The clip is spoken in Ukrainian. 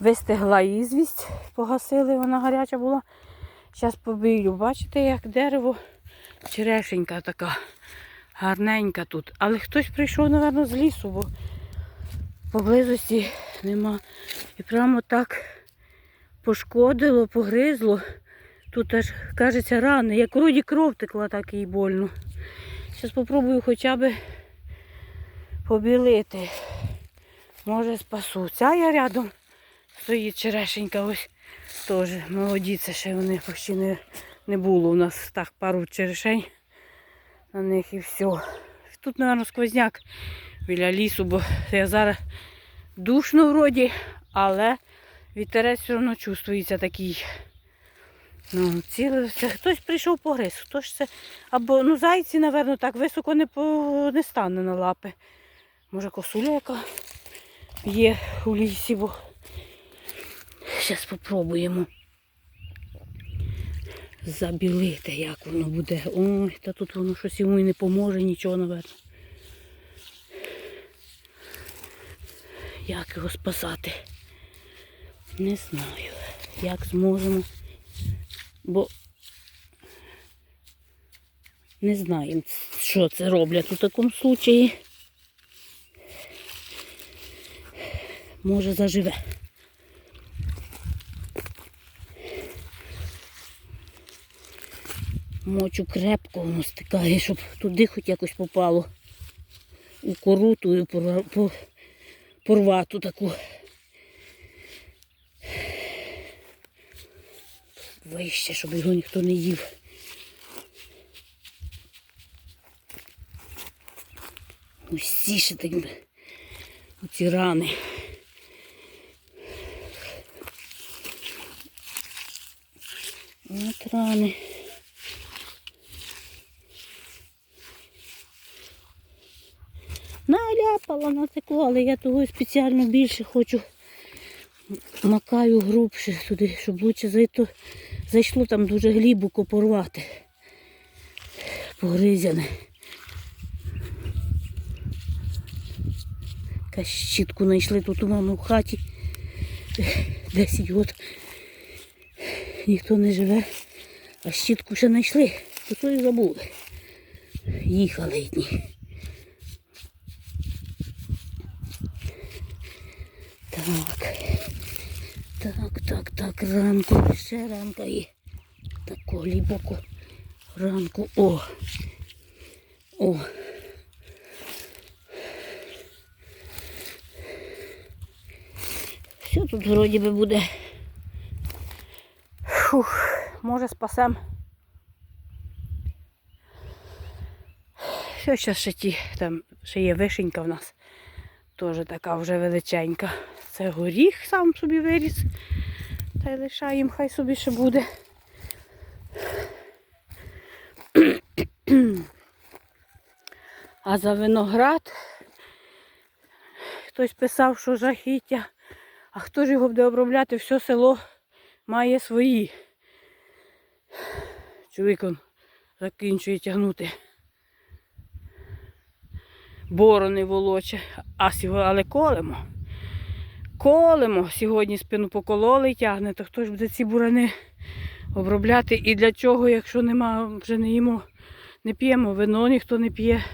Вистигла ізвість, погасили, вона гаряча була. Зараз побію. Бачите, як дерево черешенька така гарненька тут. Але хтось прийшов, мабуть, з лісу, бо поблизості нема. І прямо так пошкодило, погризло. Тут аж, кажеться, рани. Як вроді кров текла, так і больно. Зараз спробую хоча б побілити. Може спасуться. А я рядом стоїть черешенька ось теж молоді, це ще вони почти не, не було. У нас так пару черешень на них і все. Тут, мабуть, сквозняк біля лісу, бо я зараз душно вроді, але вітерець все одно чувствується такий. Ну, ціле, це хтось прийшов погриз, хто ж це. Або ну, зайці, напевно, так високо не, по, не стане на лапи. Може косуля яка є у лісі, бо зараз спробуємо забілити, як воно буде. Ой, та тут воно щось йому і не поможе, нічого, напевно. Як його спасати? Не знаю, як зможемо. Бо не знаємо, що це роблять у такому случаї. Може заживе. Мочу крепко воно стикає, щоб туди хоч якось попало. У кору ту і порвату таку. Вище, щоб його ніхто не їв. Усі ще так оці рани. От рани. Наляпала, натекло, але я того спеціально більше хочу. Макаю грубше туди, щоб лучше зайто, зайшло там дуже глибоко порвати. Погризяне. Якась щітку знайшли тут у мами в хаті. 10 років. Ніхто не живе. А щітку ще знайшли, то то і забули. Їхали дні. Так. Так, так, так, ранку, ще ранка є. Тако глибоко ранку. О. О. Все тут вроді би буде. Фух, може спасем. Що ще ще ті, там ще є вишенька в нас. Теж така вже величенька. Це горіх сам собі виріс. Та й лишаємо, хай собі ще буде. А за виноград хтось писав, що жахіття. А хто ж його буде обробляти? Все село має свої. Чоловік он закінчує тягнути. Борони волоче, а сьогодні, але колемо. Колемо. Сьогодні спину покололи тягне, то хто ж буде ці бурани обробляти і для чого, якщо нема, вже не їмо, не п'ємо, вино ніхто не п'є.